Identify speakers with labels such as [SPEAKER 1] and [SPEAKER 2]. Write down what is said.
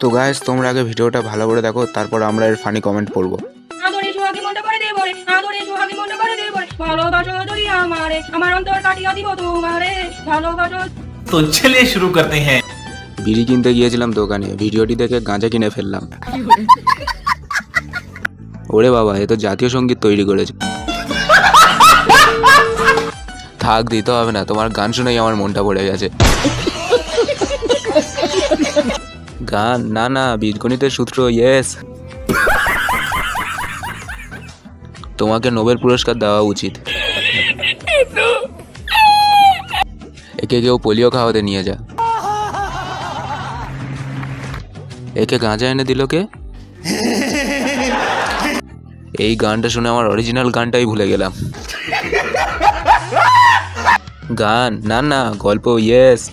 [SPEAKER 1] তো গায়েস তোমরা আগে ভিডিওটা ভালো করে দেখো তারপর আমরা এর ফানি কমেন্ট পড়ব।
[SPEAKER 2] তো চলে শুরু করতে হ্যাঁ।
[SPEAKER 1] বিড়ি কিনতে গিয়েছিলাম দোকানে ভিডিওটি দেখে গাঁজা কিনে ফেললাম। ওরে বাবা এ তো জাতীয় সংগীত তৈরি করেছে। থাক দিতে হবে না তোমার গান শুনেই আমার মনটা পড়ে গেছে। গান, না না বীজগণিতের সূত্র ইয়েস তোমাকে নোবেল পুরস্কার দেওয়া উচিত। একে কেউ পোলিও খাওয়াতে নিয়ে যা। একে গাঁজা এনে দিল কে? এই গানটা শুনে আমার অরিজিনাল গানটাই ভুলে গেলাম। গান, না না, গল্প ইয়েস